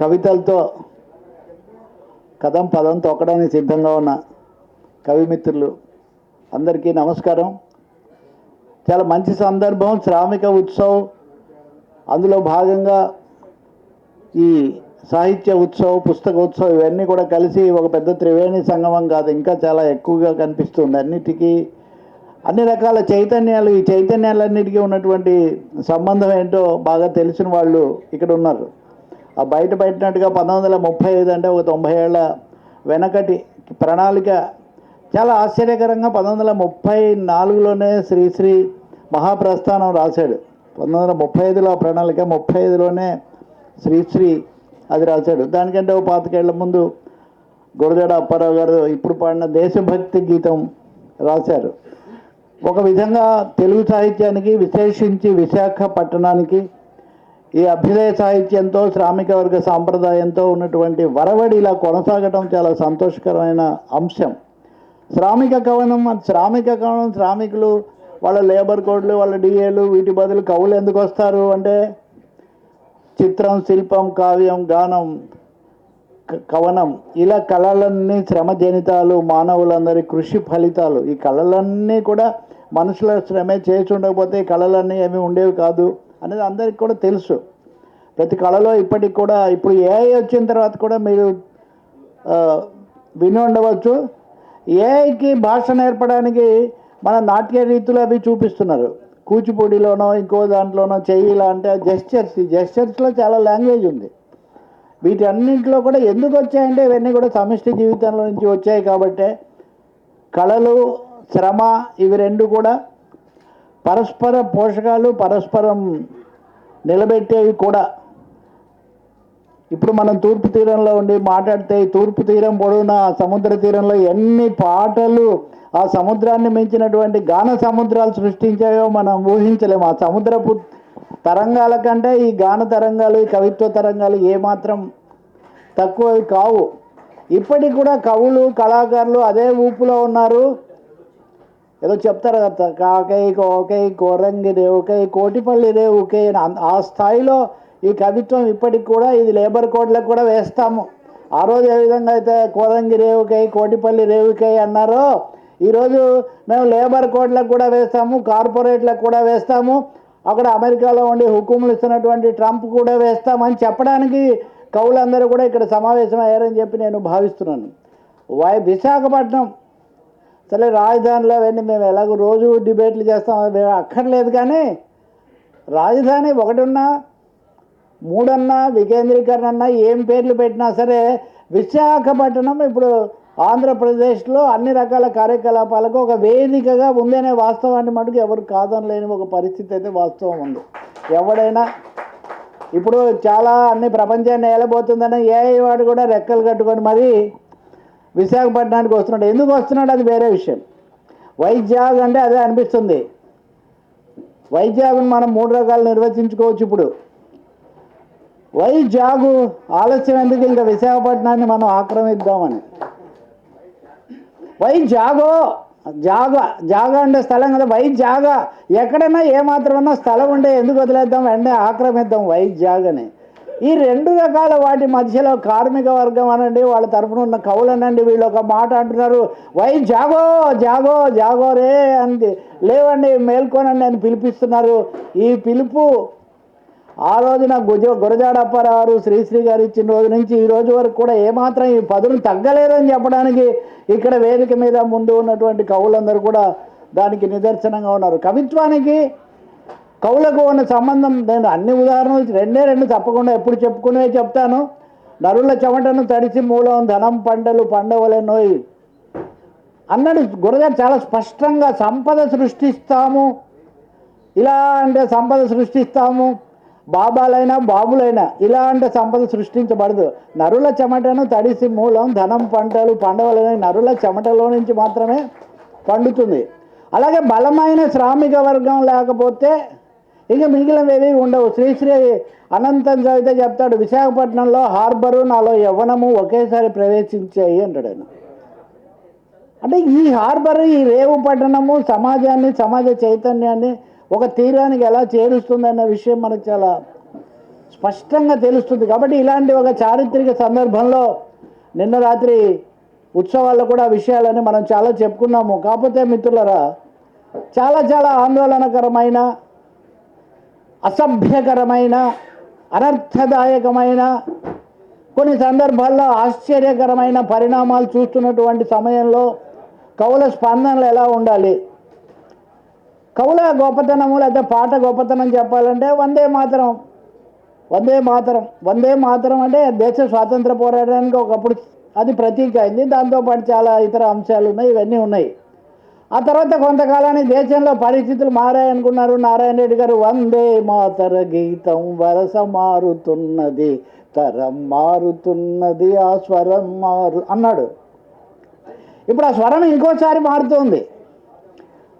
కవితలతో కథం పదం తొక్కడానికి సిద్ధంగా ఉన్న కవిమిత్రులు అందరికీ నమస్కారం. చాలా మంచి సందర్భం శ్రామిక ఉత్సవ్. అందులో భాగంగా ఈ సాహిత్య ఉత్సవ్ పుస్తక ఉత్సవం ఇవన్నీ కూడా కలిసి ఒక పెద్ద త్రివేణి సంగమం కాదు ఇంకా చాలా ఎక్కువగా కనిపిస్తుంది. అన్నిటికీ అన్ని రకాల చైతన్యాలు ఈ చైతన్యాలన్నిటికీ ఉన్నటువంటి సంబంధం ఏంటో బాగా తెలిసిన వాళ్ళు ఇక్కడ ఉన్నారు. ఆ బయట పెట్టినట్టుగా పంతొమ్మిది వందల ముప్పై ఐదు అంటే ఒక తొంభై ఏళ్ళ వెనకటి ప్రణాళిక. చాలా ఆశ్చర్యకరంగా పంతొమ్మిది వందల ముప్పై నాలుగులోనే శ్రీశ్రీ మహాప్రస్థానం రాశాడు. పంతొమ్మిది వందల ముప్పై ఐదులో ఆ ప్రణాళిక ముప్పై ఐదులోనే శ్రీశ్రీ అది రాశాడు. దానికంటే ఒక పాతికేళ్ళ ముందు గురజాడ అప్పారావు గారు ఇప్పుడు పాడిన దేశభక్తి గీతం రాశారు. ఒక విధంగా తెలుగు సాహిత్యానికి విశేషించి విశాఖపట్టణానికి ఈ అభ్యుదయ సాహిత్యంతో శ్రామిక వర్గ సాంప్రదాయంతో ఉన్నటువంటి వరవడి ఇలా కొనసాగటం చాలా సంతోషకరమైన అంశం. శ్రామిక కవనం శ్రామిక కవనం శ్రామికులు వాళ్ళ లేబర్ కోడ్లు వాళ్ళ డిఏలు వీటి బదులు కవులు ఎందుకు వస్తారు అంటే చిత్రం శిల్పం కావ్యం గానం కవనం ఇలా కళలన్నీ శ్రమజనితాలు మానవులందరి కృషి ఫలితాలు. ఈ కళలన్నీ కూడా మనుషుల శ్రమే చేసి ఉండకపోతే కళలన్నీ ఏమీ ఉండేవి కాదు. అనేది అందరికి కూడా తెలుసు. ప్రతి కళలో ఇప్పటికి కూడా ఇప్పుడు ఏఐ వచ్చిన తర్వాత కూడా మీరు విని ఉండవచ్చు. ఏఐకి భాష నేర్పడానికి మన నాట్య రీతులు అవి చూపిస్తున్నారు. కూచిపూడిలోనో ఇంకో దాంట్లోనో చెయ్యిలా అంటే జెస్చర్స్ ఈ జెస్చర్స్లో చాలా లాంగ్వేజ్ ఉంది. వీటన్నింటిలో కూడా ఎందుకు వచ్చాయంటే ఇవన్నీ కూడా సమిష్టి జీవితంలో నుంచి వచ్చాయి కాబట్టే కళలు శ్రమ ఇవి రెండు కూడా పరస్పర పోషకాలు పరస్పరం నిలబెట్టేవి కూడా. ఇప్పుడు మనం తూర్పు తీరంలో ఉండి మాట్లాడితే తూర్పు తీరం పొడవున సముద్ర తీరంలో ఎన్ని పాటలు ఆ సముద్రాన్ని మించినటువంటి గాన సముద్రాలు సృష్టించాయో మనం ఊహించలేము. ఆ సముద్రపు తరంగాల కంటే ఈ గాన తరంగాలు ఈ కవిత్వ తరంగాలు ఏమాత్రం తక్కువవి కావు. ఇప్పటికి కూడా కవులు కళాకారులు అదే ఊపులో ఉన్నారు. ఏదో చెప్తారు కదా కాకై కోకై కోరంగి రేవుకై కోటిపల్లి రేవుకై అని. ఆ స్థాయిలో ఈ కవిత్వం ఇప్పటికి కూడా ఇది లేబర్ కోడ్లకు కూడా వేస్తాము. ఆ రోజు ఏ విధంగా అయితే కోరంగి రేవుకై కోటిపల్లి రేవుకై అన్నారో ఈరోజు మేము లేబర్ కోడ్లకు కూడా వేస్తాము కార్పొరేట్లకు కూడా వేస్తాము అక్కడ అమెరికాలో ఉండి హుకుములు ఇస్తున్నటువంటి ట్రంప్ కూడా వేస్తామని చెప్పడానికి కవులందరూ కూడా ఇక్కడ సమావేశం అయ్యారని చెప్పి నేను భావిస్తున్నాను. వై విశాఖపట్నం సరే రాజధానిలో అవన్నీ మేము ఎలాగో రోజు డిబేట్లు చేస్తాం మేము అక్కర్లేదు కానీ రాజధాని ఒకటిన్నా మూడన్నా వికేంద్రీకరణ అన్నా ఏం పేర్లు పెట్టినా సరే విశాఖపట్నం ఇప్పుడు ఆంధ్రప్రదేశ్లో అన్ని రకాల కార్యకలాపాలకు ఒక వేదికగా ఉందనే వాస్తవాన్ని మటుకు ఎవరు కాదనలేని ఒక పరిస్థితి అయితే వాస్తవం ఉంది. ఎవడైనా ఇప్పుడు చాలా అన్ని ప్రపంచాన్ని ఏలబోతుందని ఏ వాడు కూడా రెక్కలు కట్టుకొని మరి విశాఖపట్నానికి వస్తున్నాడు. ఎందుకు వస్తున్నాడు? అది వేరే విషయం. వైజాగ్ అంటే అదే అనిపిస్తుంది. వైజాగ్ను మనం మూడు రకాలు నిర్వచించుకోవచ్చు ఇప్పుడు. వైజాగు ఆలస్యం ఎందుకు? ఇంకా విశాఖపట్నాన్ని మనం ఆక్రమిద్దామని. వైజాగో జాగ జాగ అంటే స్థలం కదా. వై జాగ ఎక్కడైనా ఏమాత్రమన్నా స్థలం ఉంటే ఎందుకు వదిలేద్దాం? వెంటనే ఆక్రమిద్దాం వై అని. ఈ రెండు రకాల వాటి మధ్యలో కార్మిక వర్గం అనండి వాళ్ళ తరఫున ఉన్న కవులనండి వీళ్ళు ఒక మాట అంటున్నారు వై జాగో జాగో జాగో రే అంది. లేవండి మేల్కోనండి అని పిలిపిస్తున్నారు. ఈ పిలుపు ఆ రోజున గుజ గురజాడప్పారావు శ్రీశ్రీ గారు ఇచ్చిన రోజు నుంచి ఈ రోజు వరకు కూడా ఏమాత్రం ఈ పదులు తగ్గలేదని చెప్పడానికి ఇక్కడ వేదిక మీద ముందు ఉన్నటువంటి కవులందరూ కూడా దానికి నిదర్శనంగా ఉన్నారు. కవిత్వానికి కవులకు ఉన్న సంబంధం నేను అన్ని ఉదాహరణలు రెండే రెండు తప్పకుండా ఎప్పుడు చెప్పుకునే చెప్తాను. నరుల చెమటను తడిసి మూలం ధనం పంటలు పండవలెనోయ్ అన్నాడు గురజాడ చాలా స్పష్టంగా సంపద సృష్టిస్తాము. ఇలా అంటే సంపద సృష్టిస్తాము. బాబాలైనా బాబులైనా ఇలా అంటే సంపద సృష్టించబడదు. నరుల చెమటను తడిసి మూలం ధనం పంటలు పండవలైన నరుల చెమటలో నుంచి మాత్రమే పండుతుంది. అలాగే బలమైన శ్రామిక వర్గం లేకపోతే ఇక మిగిలినవి ఉండవు. శ్రీశ్రీ అనంతం చదివితే చెప్తాడు విశాఖపట్నంలో హార్బరు నాలో యవ్వనము ఒకేసారి ప్రవేశించాయి అంటాడు ఆయన. అంటే ఈ హార్బర్ ఈ రేవు పట్టణము సమాజాన్ని సమాజ చైతన్యాన్ని ఒక తీరానికి ఎలా చేరుస్తుందన్న విషయం మనకు చాలా స్పష్టంగా తెలుస్తుంది. కాబట్టి ఇలాంటి ఒక చారిత్రక సందర్భంలో నిన్న రాత్రి ఉత్సవాల్లో కూడా విషయాలని మనం చాలా చెప్పుకున్నాము. కాకపోతే మిత్రులరా చాలా చాలా ఆందోళనకరమైన అసభ్యకరమైన అనర్థదాయకమైన కొన్ని సందర్భాల్లో ఆశ్చర్యకరమైన పరిణామాలు చూస్తున్నటువంటి సమయంలో కవుల స్పందనలు ఎలా ఉండాలి? కవుల గొప్పతనము లేదా పాట గొప్పతనం చెప్పాలంటే వందే మాతరం. వందే మాతరం. వందే మాతరం అంటే దేశ స్వాతంత్ర పోరాటానికి ఒకప్పుడు అది ప్రతీక అయింది. దాంతోపాటు చాలా ఇతర అంశాలు ఉన్నాయి. ఇవన్నీ ఉన్నాయి. ఆ తర్వాత కొంతకాలానికి దేశంలో పరిస్థితులు మారాయనుకున్నారు. నారాయణ రెడ్డి గారు వందే మాతర గీతం వరస మారుతున్నది తరం మారుతున్నది ఆ స్వరం మారు అన్నాడు. ఇప్పుడు ఆ స్వరం ఇంకోసారి మారుతుంది.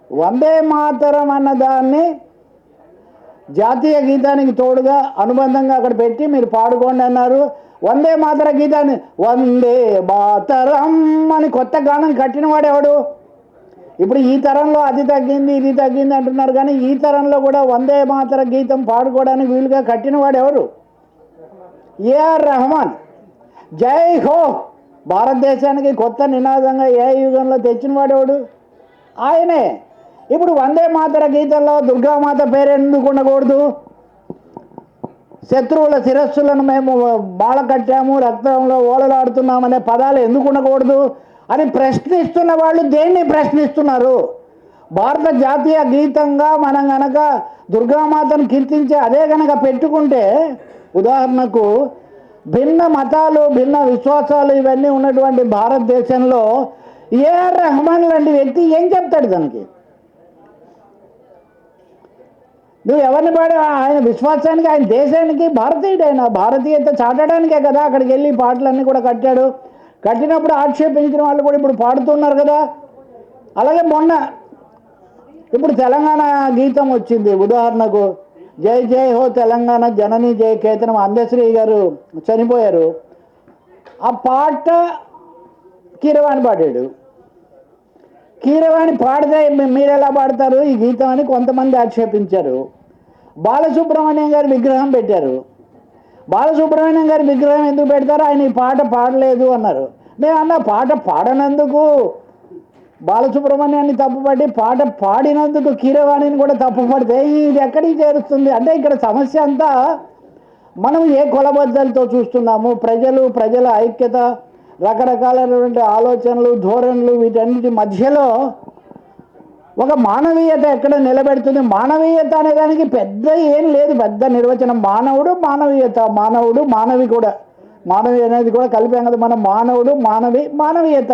వందే మాతరం అన్నదాన్ని జాతీయ గీతానికి తోడుగా అనుబంధంగా అక్కడ పెట్టి మీరు పాడుకోండి అన్నారు. వందే మాతర గీతాన్ని వందే మాతరం అని కొత్త గానం కట్టినవాడు ఎవడు ఇప్పుడు ఈ తరంలో అది తగ్గింది ఇది తగ్గింది అంటున్నారు కానీ ఈ తరంలో కూడా వందే మాతర గీతం పాడుకోవడానికి వీలుగా కట్టినవాడు ఎవరు? A R Rahman. జై హో! భారతదేశానికి కొత్త నినాదంగా ఏ యుగంలో తెచ్చినవాడు ఎవడు? ఆయనే. ఇప్పుడు వందే మాతర గీతంలో దుర్గామాత పేరు ఎందుకు ఉండకూడదు? శత్రువుల శిరస్సులను మేము బాళ కట్టాము రక్తంలో ఓడలాడుతున్నామనే పదాలు ఎందుకు ఉండకూడదు? అని ప్రశ్నిస్తున్న వాళ్ళు దేన్ని ప్రశ్నిస్తున్నారు? భారత జాతీయ గీతంగా మనం గనక దుర్గామాతను కీర్తించి అదే గనక పెట్టుకుంటే ఉదాహరణకు భిన్న మతాలు భిన్న విశ్వాసాలు ఇవన్నీ ఉన్నటువంటి భారతదేశంలో ఏఆర్ రెహమాన్ లాంటి వ్యక్తి ఏం చెప్తాడు దానికి? నువ్వు ఎవరిని పాడే ఆయన విశ్వాసానికి ఆయన దేశానికి భారతీయుడు ఆయన భారతీయత చాటడానికే కదా అక్కడికి వెళ్ళి పాటలన్నీ కూడా కట్టాడు. కట్టినప్పుడు ఆక్షేపించిన వాళ్ళు కూడా ఇప్పుడు పాడుతున్నారు కదా. అలాగే మొన్న ఇప్పుడు తెలంగాణ గీతం వచ్చింది. ఉదాహరణకు జై జై హో తెలంగాణ జనని జయ కేతనం అందశ్రీ గారు చనిపోయారు. ఆ పాట కీరవాణి పాడాడు. కీరవాణి పాడితే మీరు ఎలా పాడతారు? ఈ గీతం అని కొంతమంది ఆక్షేపించారు. బాలసుబ్రహ్మణ్యం గారు విగ్రహం పెట్టారు. బాలసుబ్రహ్మణ్యం గారి విగ్రహం ఎందుకు పెడతారు? ఆయన ఈ పాట పాడలేదు అన్నారు. నేను అన్న పాట పాడనందుకు బాలసుబ్రహ్మణ్యాన్ని తప్పుపట్టి పాట పాడినందుకు కీరవాణిని కూడా తప్పుపడితే ఇది ఎక్కడికి చేరుస్తుంది అంటే ఇక్కడ సమస్య అంతా మనం ఏ కొలబద్దలతో చూస్తున్నాము? ప్రజలు ప్రజల ఐక్యత రకరకాలైనటువంటి ఆలోచనలు ధోరణులు వీటన్నిటి మధ్యలో ఒక మానవీయత ఎక్కడ నిలబెడుతుంది? మానవీయత అనే దానికి పెద్ద ఏం లేదు పెద్ద నిర్వచనం. మానవుడు మానవీయత మానవుడు మానవి కూడా. మానవి అనేది కూడా కలిపాం కదా మనం మానవుడు మానవి మానవీయత.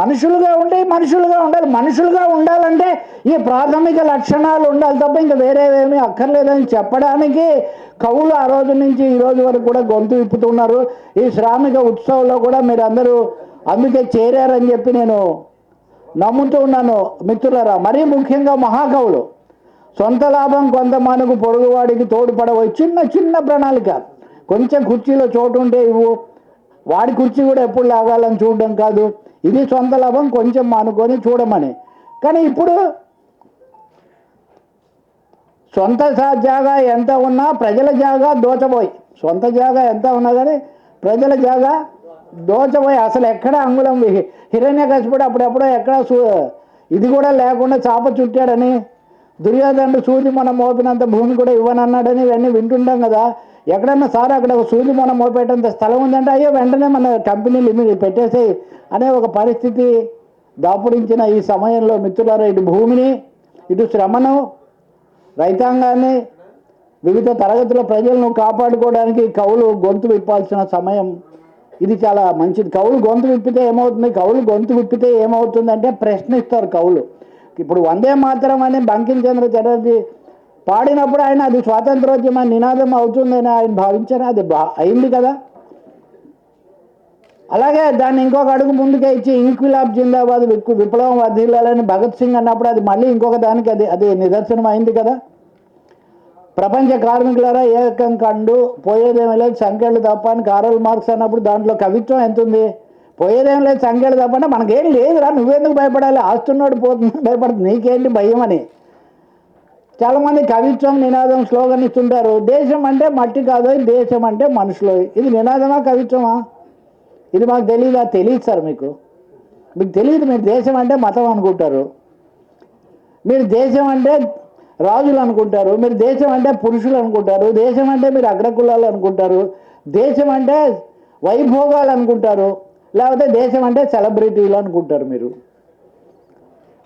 మనుషులుగా ఉండి మనుషులుగా ఉండాలి. మనుషులుగా ఉండాలంటే ఈ ప్రాథమిక లక్షణాలు ఉండాలి తప్ప ఇంకా వేరేవేమీ అక్కర్లేదని చెప్పడానికి కవులు ఆ రోజు నుంచి ఈ రోజు వరకు కూడా గొంతు విప్పుతున్నారు. ఈ శ్రామిక ఉత్సవంలో కూడా మీరు అందరూ అందుకే చేరారని చెప్పి నేను నమ్ముతూ ఉన్నాను మిత్రులరా. మరీ ముఖ్యంగా మహాకవులు సొంత లాభం కొంత మనకు పొరుగువాడికి తోడ్పడవు చిన్న చిన్న ప్రణాళిక. కొంచెం కుర్చీలో చోటు ఉంటే ఇవ్వు. వాడి కుర్చీ కూడా ఎప్పుడు లాగాలని చూడడం కాదు. ఇది సొంత లాభం కొంచెం మానుకొని చూడమని. కానీ ఇప్పుడు సొంత జాగా ఎంత ఉన్నా ప్రజల జాగా దోచబోయి. సొంత జాగా ఎంత ఉన్నా కానీ ప్రజల జాగా దోచబోయి అసలు ఎక్కడ అంగుళం? హిరణ్య హిరణ్యకశిపుడు అప్పుడెప్పుడో ఎక్కడ సూ ఇది కూడా లేకుండా చాప చుట్టాడని. దుర్యోధనుడు సూది మనం మోపినంత భూమి కూడా ఇవ్వనన్నాడని ఇవన్నీ వింటుంటాం కదా. ఎక్కడన్నా సార్ అక్కడ ఒక సూది మనం మోపేటంత స్థలం ఉందంటే అయ్యో వెంటనే మన కంపెనీ లిమిట్ పెట్టేసి అనే ఒక పరిస్థితి దాపురించిన ఈ సమయంలో మిత్రులారా ఇటు భూమిని ఇటు శ్రమను రైతాంగాన్ని వివిధ తరగతుల ప్రజలను కాపాడుకోవడానికి కవులు గొంతు విప్పాల్సిన సమయం ఇది చాలా మంచిది. కవులు గొంతు విప్పితే ఏమవుతుంది? కవులు గొంతు విప్పితే ఏమవుతుందంటే ప్రశ్నిస్తారు కవులు ఇప్పుడు వందే మాత్రం అని బంకించంద్ర చటర్జీ పాడినప్పుడు ఆయన అది స్వాతంత్రోద్యమ నినాదం అవుతుందని ఆయన భావించారు? అది బా అయింది కదా. అలాగే దాన్ని ఇంకొక అడుగు ముందుకే ఇచ్చి ఇంక్విలాబ్ జిందాబాద్ విప్లవం వర్ధిల్లాలని భగత్ సింగ్ అన్నప్పుడు అది మళ్ళీ ఇంకొక దానికి అది అది నిదర్శనం అయింది కదా. ప్రపంచ కార్మికులారా ఏకం కండు పోయేదేమీ లేదు సంఖ్యలు తప్ప అని కారల్ మార్క్స్ అన్నప్పుడు దాంట్లో కవిత్వం ఎంత ఉంది పోయేదేం లేదు సంఖ్యలు తప్ప అంటే మనకేం లేదురా నువ్వెందుకు భయపడాలి? ఆస్తున్నాడు పోతుంది భయపడుతుంది. నీకేంటి భయం అని చాలామంది కవిత్వం నినాదం స్లోగన్ ఇస్తుంటారు. దేశం అంటే మట్టి కాదు దేశం అంటే మనుషులు. ఇది నినాదమా కవిత్వమా? ఇది మాకు తెలియదా తెలియదు సార్ మీకు. మీకు తెలియదు మీరు దేశం అంటే మతం అనుకుంటారు. మీరు దేశం అంటే రాజులు అనుకుంటారు మీరు దేశం అంటే పురుషులు అనుకుంటారు దేశం అంటే మీరు అగ్రకులాలు అనుకుంటారు దేశం అంటే వైభోగాలు అనుకుంటారు లేకపోతే దేశం అంటే సెలబ్రిటీలు అనుకుంటారు మీరు.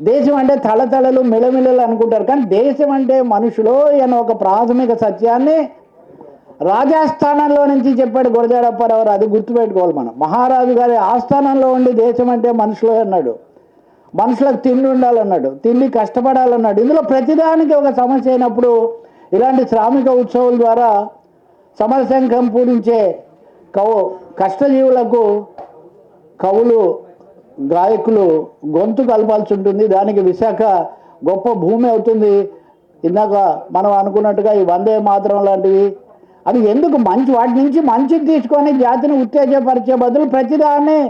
దేశం అంటే తలతలలు మిలమిలలు అనుకుంటారు కానీ దేశం అంటే మనుషులు అనే ఒక ప్రాథమిక సత్యాన్ని రాజాస్థానంలో నుంచి చెప్పాడు గురజాడప్పారావు అది గుర్తుపెట్టుకోవాలి మనం. మహారాజు గారి ఆస్థానంలో ఉండి దేశం అంటే మనుషులు అన్నాడు. మనుషులకు తిండి ఉండాలన్నాడు తిండి కష్టపడాలన్నాడు. ఇందులో ప్రతిదానికి ఒక సమస్య అయినప్పుడు ఇలాంటి శ్రామిక ఉత్సవాల ద్వారా సమరశంఖం పూరించే కవు కష్టజీవులకు కవులు గాయకులు గొంతు కలపాల్సి ఉంటుంది. దానికి విశాఖ గొప్ప భూమి అవుతుంది. ఇందాక మనం అనుకున్నట్టుగా ఈ వందే మాత్రం లాంటివి. అవి ఎందుకు మంచి వాటి నుంచి మంచిది తీసుకొని జాతిని ఉత్తేజపరిచే బదులు ప్రతిదాన్ని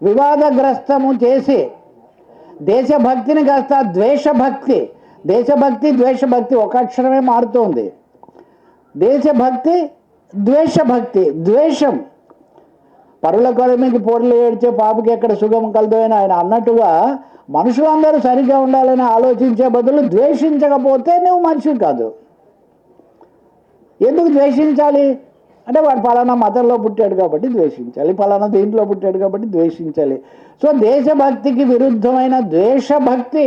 వివాదగ్రస్తము చేసి దేశభక్తిని కాస్త ద్వేషభక్తి. దేశభక్తి ద్వేషభక్తి ఒక అక్షరమే మారుతుంది. దేశభక్తి ద్వేషభక్తి ద్వేషం. పరుల కొలమికి పోర్లు ఏడ్చే పాపకి ఎక్కడ సుఖం కలదు అని ఆయన అన్నట్టుగా మనుషులందరూ సరిగ్గా ఉండాలని ఆలోచించే బదులు ద్వేషించకపోతే నువ్వు మనిషి కాదు. ఎందుకు ద్వేషించాలి? అంటే వాడు ఫలానా మతంలో పుట్టాడు కాబట్టి ద్వేషించాలి ఫలానా దీంట్లో పుట్టాడు కాబట్టి ద్వేషించాలి. సో దేశభక్తికి విరుద్ధమైన ద్వేషభక్తి.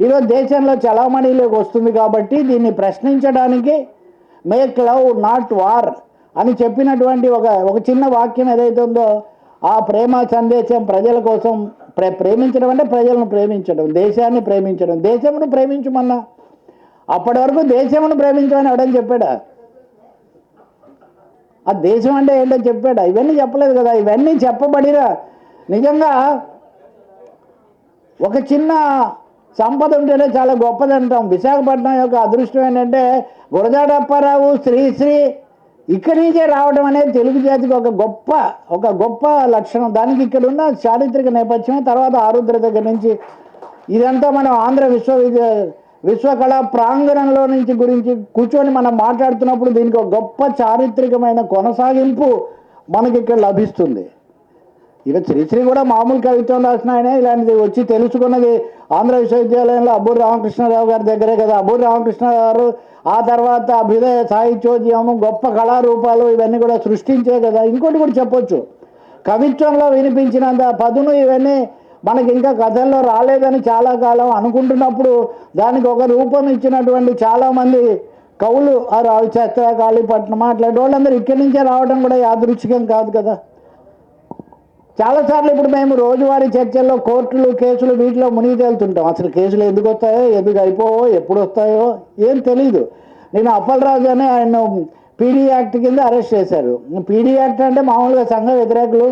ఈరోజు దేశంలో చలామణిలోకి వస్తుంది కాబట్టి దీన్ని ప్రశ్నించడానికి మేక్ లవ్ నాట్ వార్ అని చెప్పినటువంటి ఒక ఒక చిన్న వాక్యం ఏదైతే ఉందో ఆ ప్రేమ సందేశం ప్రజల కోసం ప్రే ప్రేమించడం అంటే ప్రజలను ప్రేమించడం దేశాన్ని ప్రేమించడం. దేశమును ప్రేమించమన్నా అప్పటి వరకు దేశమును ప్రేమించమని ఎవడని చెప్పాడా? ఆ దేశం అంటే ఏంటో చెప్పాడు. ఇవన్నీ చెప్పలేదు కదా. ఇవన్నీ చెప్పబడిరా నిజంగా ఒక చిన్న సంపద ఉంటేనే చాలా గొప్పది అంటాం. విశాఖపట్నం యొక్క అదృష్టం ఏంటంటే గురజాడప్పారావు శ్రీశ్రీ ఇక్కడి నుంచే రావడం అనేది తెలుగు జాతికి ఒక గొప్ప ఒక గొప్ప లక్షణం. దానికి ఇక్కడ ఉన్న చారిత్రక నేపథ్యమే తర్వాత ఆరుద్ర దగ్గర నుంచి ఇదంతా మనం ఆంధ్ర విశ్వవిద్యాలయం విశ్వకళా ప్రాంగణంలో నుంచి గురించి కూర్చొని మనం మాట్లాడుతున్నప్పుడు దీనికి ఒక గొప్ప చారిత్రకమైన కొనసాగింపు మనకి ఇక్కడ లభిస్తుంది. ఇక శ్రీశ్రీ కూడా మామూలు కవిత్వం రాసిన ఆయన ఇలాంటిది వచ్చి తెలుసుకున్నది ఆంధ్ర విశ్వవిద్యాలయంలో అబ్బూరి రామకృష్ణరావు గారి దగ్గరే కదా. అబ్బూరి రామకృష్ణ గారు ఆ తర్వాత అభ్యుదయ సాహిత్యోద్యమం గొప్ప కళారూపాలు ఇవన్నీ కూడా సృష్టించే కదా. ఇంకోటి కూడా చెప్పొచ్చు. కవిత్వంలో వినిపించినంత పదును ఇవన్నీ మనకి ఇంకా కథల్లో రాలేదని చాలా కాలం అనుకుంటున్నప్పుడు దానికి ఒక రూపం ఇచ్చినటువంటి చాలామంది కవులు ఆ రావి చేస్త కాళీపట్నం అట్లాంటి వాళ్ళందరూ ఇక్కడి నుంచే రావడం కూడా యాదృచ్ఛికం కాదు కదా. చాలాసార్లు ఇప్పుడు మేము రోజువారీ చర్చల్లో కోర్టులు కేసులు వీటిలో మునిగి తేలుతుంటాం. అసలు కేసులు ఎందుకు వస్తాయో ఎందుకు అయిపోవో ఎప్పుడు వస్తాయో ఏం తెలీదు. నేను అప్పలరాజు అని ఆయన పీడీ యాక్ట్ కింద అరెస్ట్ చేశారు. పీడీ యాక్ట్ అంటే మామూలుగా సంఘ వ్యతిరేకులు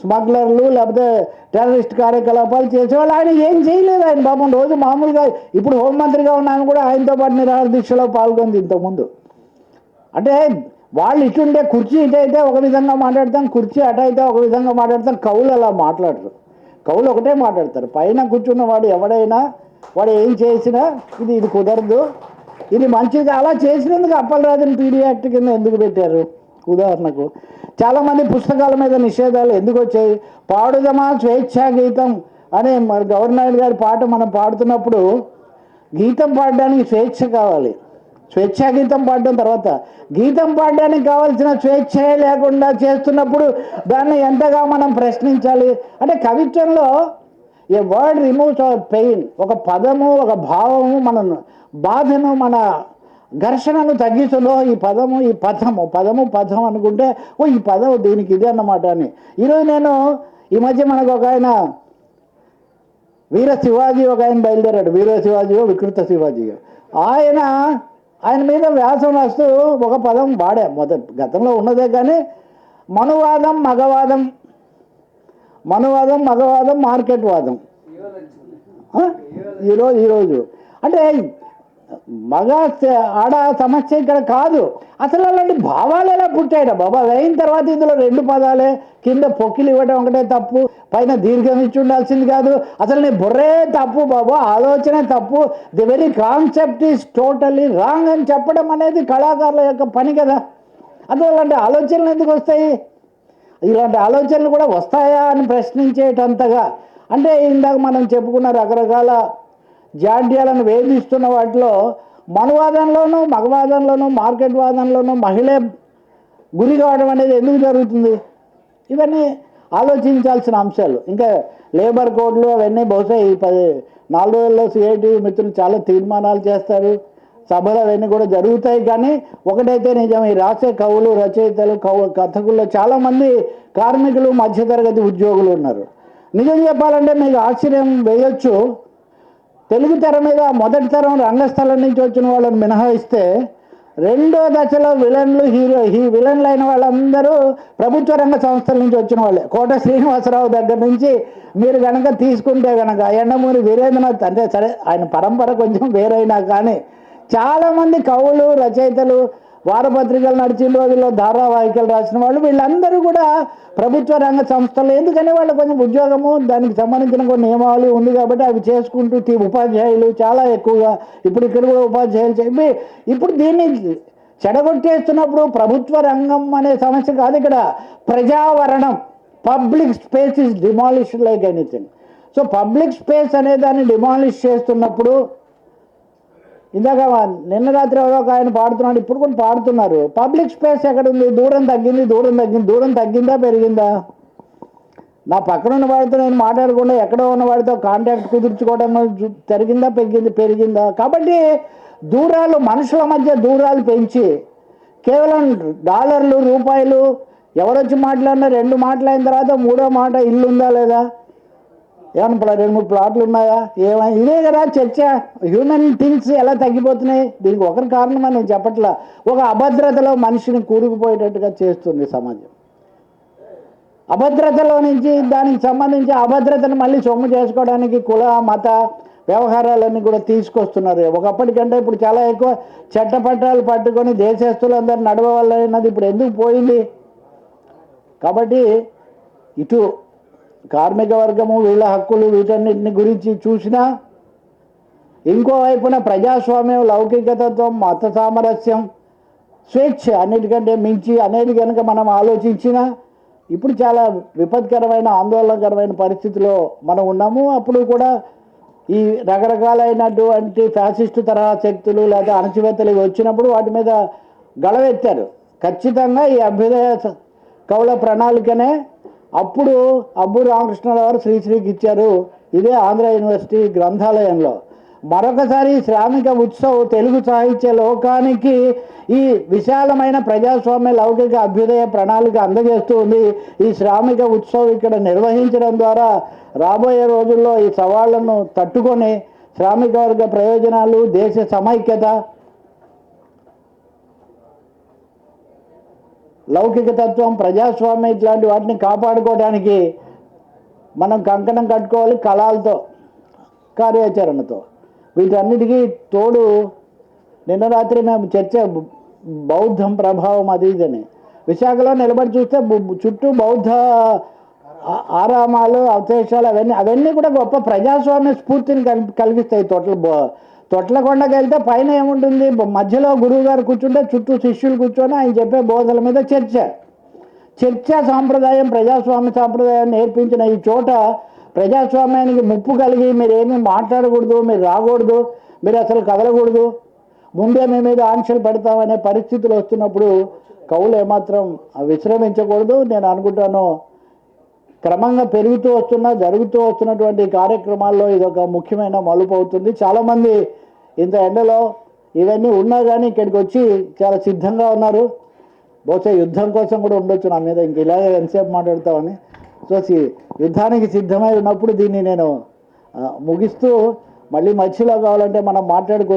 స్మగ్లర్లు లేకపోతే టెర్రరిస్ట్ కార్యకలాపాలు చేసేవాళ్ళు. ఆయన ఏం చేయలేదు ఆయన పాపం. రోజు మామూలుగా ఇప్పుడు హోంమంత్రిగా ఉన్న ఆయన కూడా ఆయనతో పాటు నిరాహార దీక్షలో పాల్గొంది ఇంతకుముందు. అంటే వాళ్ళు ఇటుండే కుర్చీ ఇటు అయితే ఒక విధంగా మాట్లాడతాం కుర్చీ అటైతే అయితే ఒక విధంగా మాట్లాడతాం. కవులు అలా మాట్లాడరు. కవులు ఒకటే మాట్లాడతారు. పైన కూర్చున్న వాడు ఎవడైనా వాడు ఏం చేసినా ఇది ఇది కుదరదు. ఇది మంచిది. అలా చేసినందుకు అప్పలరాజుని పీడియాక్ట్ కింద ఎందుకు పెట్టారు? ఉదాహరణకు చాలామంది పుస్తకాల మీద నిషేధాలు ఎందుకు వచ్చాయి? పాడుదమా? స్వేచ్ఛా గీతం అనే మరి గవర్నర్ గారి పాట మనం పాడుతున్నప్పుడు గీతం పాడడానికి స్వేచ్ఛ కావాలి. స్వేచ్ఛా గీతం పాడడం తర్వాత గీతం పాడడానికి కావాల్సిన స్వేచ్ఛే లేకుండా చేస్తున్నప్పుడు దాన్ని ఎంతగా మనం ప్రశ్నించాలి? అంటే కవిత్వంలో a word removes our pain ఒక పదము ఒక భావము మన బాధను మన ఘర్షణను తగ్గిస్తుందో ఈ పదము ఈ పదము పదము పదం అనుకుంటే ఓ ఈ పదం దీనికి ఇది అన్నమాట అని. ఈరోజు నేను ఈ మధ్య మనకు ఒక ఆయన వీర శివాజీ ఒక ఆయన బయలుదేరాడు. వీర శివాజీయో వికృత శివాజీయో. ఆయన ఆయన మీద వ్యాసం రాస్తూ ఒక పదం వాడా. మొదటి గతంలో ఉన్నదే కానీ మనువాదం మగవాదం మనువాదం మగవాదం మార్కెట్ వాదం. ఈరోజు ఈరోజు. అంటే మగ ఆడ సమస్య ఇక్కడ కాదు. అసలు అలాంటి భావాలు ఎలా పుట్టాయట? బాబా అయిన తర్వాత ఇందులో రెండు పదాలే. కింద పొక్కిలు ఇవ్వడం ఒకటే తప్పు పైన దీర్ఘం ఇచ్చి ఉండాల్సింది కాదు. అసలు నీ బుర్రే తప్పు బాబా ఆలోచన తప్పు. The very concept is totally wrong అని చెప్పడం అనేది కళాకారుల యొక్క పని కదా. అసలు అలాంటి ఆలోచనలు ఎందుకు వస్తాయి? ఇలాంటి ఆలోచనలు కూడా వస్తాయా అని ప్రశ్నించేటంతగా. అంటే ఇందాక మనం చెప్పుకున్న రకరకాల జాడ్యాలను వేధిస్తున్న వాటిలో మనవాదంలోనూ మగవాదంలోనూ మార్కెట్ వాదంలోనూ మహిళే గురి కావడం అనేది ఎందుకు జరుగుతుంది? ఇవన్నీ ఆలోచించాల్సిన అంశాలు. ఇంకా లేబర్ కోడ్లు అవన్నీ బహుశా ఈ పది నాలుగు రోజుల్లో సిఐటి మిత్రులు చాలా తీర్మానాలు చేస్తారు. సభలు అవన్నీ కూడా జరుగుతాయి. కానీ ఒకటైతే నిజం ఈ రాసే కవులు రచయితలు కవు కథకుల్లో చాలామంది కార్మికులు మధ్యతరగతి ఉద్యోగులు ఉన్నారు. నిజం చెప్పాలంటే మీకు ఆశ్చర్యం వేయొచ్చు. తెలుగు తెర మీద మొదటి తరం రంగస్థలం నుంచి వచ్చిన వాళ్ళని మినహాయిస్తే రెండో దశలో విలన్లు హీరో హీ విలన్లు అయిన వాళ్ళందరూ ప్రభుత్వ రంగ సంస్థల నుంచి వచ్చిన వాళ్ళే. కోట శ్రీనివాసరావు దగ్గర నుంచి మీరు కనుక తీసుకుంటే కనుక ఎండమూరి వీరేంద్రనాథ్ అంటే సరే ఆయన పరంపర కొంచెం వేరైనా కానీ చాలామంది కవులు రచయితలు వారపత్రికలు నడిచిన రోజుల్లో ధారావాహికలు రాసిన వాళ్ళు వీళ్ళందరూ కూడా ప్రభుత్వ రంగ సంస్థలు. ఎందుకని వాళ్ళు కొంచెం ఉద్యోగము దానికి సంబంధించిన కొన్ని నియమావళి ఉంది కాబట్టి అవి చేసుకుంటూ తీ- ఉపాధ్యాయులు చాలా ఎక్కువగా ఇప్పుడు ఇక్కడ కూడా ఉపాధ్యాయులు చెప్పి ఇప్పుడు దీన్ని చెడగొట్టేస్తున్నప్పుడు ప్రభుత్వ రంగం అనే సమస్య కాదు ఇక్కడ. ప్రజావరణం public space is demolish like anything. So public space అనే దాన్ని డిమాలిష్ చేస్తున్నప్పుడు ఇందాక నిన్న రాత్రి ఎవరో ఒక ఆయన పాడుతున్నాడు ఇప్పుడు కూడా పాడుతున్నారు. పబ్లిక్ స్పేస్ ఎక్కడ ఉంది దూరం తగ్గింది దూరం తగ్గింది దూరం తగ్గిందా పెరిగిందా? నా పక్కన ఉన్న వాడితో నేను మాట్లాడకుండా ఎక్కడో ఉన్న వాడితో కాంటాక్ట్ కుదుర్చుకోవడం జు- జరిగిందా పెరిగింది పెరిగిందా? కాబట్టి దూరాలు మనుషుల మధ్య దూరాలు పెంచి కేవలం డాలర్లు రూపాయలు ఎవరొచ్చి మాట్లాడినా రెండు మాట్లాడిన తర్వాత మూడో మాట ఇల్లు ఉందా లేదా? ఏమన్నా రెండు మూడు ప్లాట్లు ఉన్నాయా? ఏమై ఇదే కదా చర్చ. హ్యూమన్ థింగ్స్ ఎలా తగ్గిపోతున్నాయి? దీనికి ఒకరి కారణమని నేను చెప్పట్లా. ఒక అభద్రతలో మనిషిని కూరుకుపోయేటట్టుగా చేస్తుంది సమాజం. అభద్రతలో నుంచి దానికి సంబంధించి అభద్రతను మళ్ళీ సొమ్ము చేసుకోవడానికి కుల మత వ్యవహారాలన్నీ కూడా తీసుకొస్తున్నారు. ఒకప్పటికంటే ఇప్పుడు చాలా ఎక్కువ చట్టపట్టాలు పట్టుకొని దేశస్తులందరూ నడవవలన్నది ఇప్పుడు ఎందుకు పోయింది? కాబట్టి ఇటు కార్మిక వర్గము వీళ్ళ హక్కులు వీటన్నిటిని గురించి చూసినా ఇంకో వైపున ప్రజాస్వామ్యం లౌకికతత్వం మత సామరస్యం స్వేచ్ఛ అన్నిటికంటే మించి అనేది కనుక మనం ఆలోచించినా ఇప్పుడు చాలా విపత్కరమైన ఆందోళనకరమైన పరిస్థితిలో మనం ఉన్నాము. అప్పుడు కూడా ఈ రకరకాలైనటువంటి ఫ్యాసిస్టు తరహా శక్తులు లేదా అణచివేత్తలు వచ్చినప్పుడు వాటి మీద గళవెత్తారు ఖచ్చితంగా ఈ అభ్యుదయ కౌల కవుల ప్రణాళికనే అప్పుడు అబ్బు రామకృష్ణరావు గారు శ్రీశ్రీకి ఇచ్చారు. ఇదే ఆంధ్ర యూనివర్సిటీ గ్రంథాలయంలో. మరొకసారి శ్రామిక ఉత్సవ్ తెలుగు సాహిత్య లోకానికి ఈ విశాలమైన ప్రజాస్వామ్య లౌకిక అభ్యుదయ ప్రణాళిక అందజేస్తూ ఉంది. ఈ శ్రామిక ఉత్సవ్ ఇక్కడ నిర్వహించడం ద్వారా రాబోయే రోజుల్లో ఈ సవాళ్ళను తట్టుకొని శ్రామిక వర్గ ప్రయోజనాలు దేశ సమైక్యత లౌకిక తత్వం ప్రజాస్వామ్యం ఇట్లాంటి వాటిని కాపాడుకోవడానికి మనం కంకణం కట్టుకోవాలి కళాలతో కార్యాచరణతో. వీటన్నిటికీ తోడు నిన్న రాత్రి మేము చర్చ బౌద్ధం ప్రభావం అది ఇదని. విశాఖలో నిలబడి చూస్తే చుట్టూ బౌద్ధ ఆరామాలు అవశేషాలు అవన్నీ అవన్నీ కూడా గొప్ప ప్రజాస్వామ్య స్ఫూర్తిని కల్ కలిగిస్తాయి తొట్ల బో- తొట్లకొండకి వెళ్తే పైన ఏముంటుంది? మధ్యలో గురువు గారు కూర్చుంటే చుట్టూ శిష్యులు కూర్చొని ఆయన చెప్పే బోధల మీద చర్చ. చర్చా సాంప్రదాయం ప్రజాస్వామ్య సాంప్రదాయం నేర్పించిన ఈ చోట ప్రజాస్వామ్యానికి ముప్పు కలిగి మీరు ఏమీ మాట్లాడకూడదు మీరు రాకూడదు మీరు అసలు కదలకూడదు. ముందే మీ మీద ఆంక్షలు పెడతామనే పరిస్థితులు వస్తున్నప్పుడు కవులు ఏమాత్రం విశ్రమించకూడదు. నేను అనుకుంటాను క్రమంగా పెరుగుతూ వస్తున్న జరుగుతూ వస్తున్నటువంటి కార్యక్రమాల్లో ఇది ఒక ముఖ్యమైన మలుపు అవుతుంది. చాలామంది ఇంత ఎండలో ఇవన్నీ ఉన్నా కానీ ఇక్కడికి వచ్చి చాలా సిద్ధంగా ఉన్నారు. బహుశా యుద్ధం కోసం కూడా ఉండొచ్చు నా మీద. ఇంక ఇలాగే ఎంతసేపు మాట్లాడతామని. సో యుద్ధానికి సిద్ధమై ఉన్నప్పుడు దీన్ని నేను ముగిస్తూ మళ్ళీ మధ్యలో కావాలంటే మనం మాట్లాడుకో